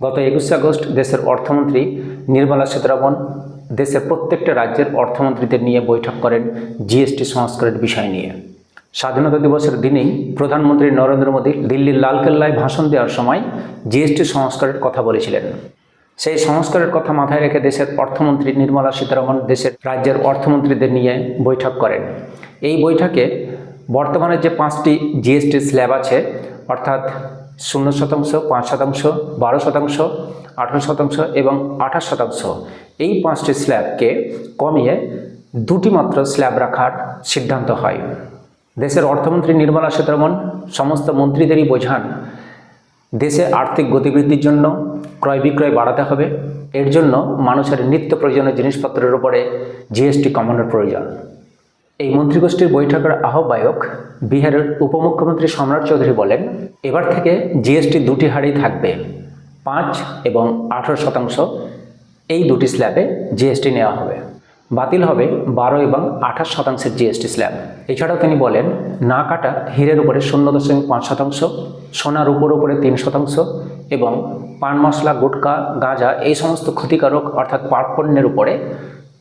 গত একুশে আগস্ট দেশের অর্থমন্ত্রী নির্মলা সীতারামন দেশের প্রত্যেকটা রাজ্যের অর্থমন্ত্রীদের নিয়ে বৈঠক করেন জিএসটি সংস্কারের বিষয় নিয়ে। স্বাধীনতা দিবসের দিনেই প্রধানমন্ত্রী নরেন্দ্র মোদী দিল্লির লালকেল্লায় ভাষণ দেওয়ার সময় জিএসটি সংস্কারের কথা বলেছিলেন। সেই সংস্কারের কথা মাথায় রেখে দেশের অর্থমন্ত্রী নির্মলা সীতারামন দেশের রাজ্যের অর্থমন্ত্রীদের নিয়ে বৈঠক করেন। এই বৈঠকে বর্তমানে যে পাঁচটি জিএসটি স্ল্যাব আছে, অর্থাৎ শূন্য শতাংশ, পাঁচ শতাংশ, বারো শতাংশ, আঠারো শতাংশ এবং আঠাশ শতাংশ। এই পাঁচটি স্ল্যাবকে কমিয়ে দুটি মাত্র স্ল্যাব রাখার সিদ্ধান্ত হয়। দেশের অর্থমন্ত্রী নির্মলা সীতারামন সমস্ত মন্ত্রীদেরই বোঝান, দেশে আর্থিক গতিবৃদ্ধির জন্য ক্রয় বিক্রয় বাড়াতে হবে। এর জন্য মানুষের নিত্য প্রয়োজনীয় জিনিসপত্রের উপরে জিএসটি কমানোর প্রয়োজন। এই মন্ত্রিগোষ্ঠীর বৈঠকের আহ্বায়ক বিহারের উপমুখ্যমন্ত্রী সম্রাট চৌধুরী বলেন, এবার থেকে জিএসটি দুটি হারেই থাকবে, পাঁচ এবং আঠারো শতাংশ। এই দুটি স্ল্যাবে জিএসটি নেওয়া হবে। বাতিল হবে বারো এবং আঠাশ শতাংশের জিএসটি স্ল্যাব। এছাড়াও তিনি বলেন, না কাটা হীরের উপরে শূন্য দশমিক পাঁচ শতাংশ, সোনার উপর উপরে তিন শতাংশ এবং পান মশলা, গুটকা, গাঁজা এই সমস্ত ক্ষতিকারক অর্থাৎ পাট পণ্যের উপরে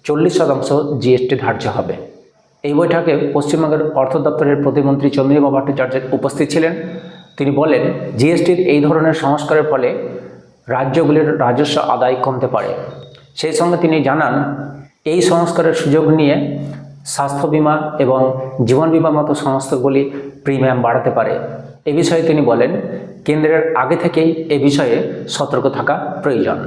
চল্লিশ শতাংশ জিএসটি ধার্য হবে। এই বৈঠকে পশ্চিমবঙ্গের অর্থ দপ্তরের প্রতিমন্ত্রী চন্দ্রিমা ভট্টাচার্য উপস্থিত ছিলেন। তিনি বলেন জিএসটির এই ধরনের সংস্কারের ফলে রাজ্যগুলির রাজস্ব আদায় কমতে পারে। সেই সঙ্গে তিনি জানান, এই সংস্কারের সুযোগ নিয়ে স্বাস্থ্য বিমা এবং জীবন বিমার মতো সংস্থাগুলি প্রিমিয়াম বাড়াতে পারে। এ বিষয়ে তিনি বলেন, কেন্দ্রের আগে থেকেই এ বিষয়ে সতর্ক থাকা প্রয়োজন।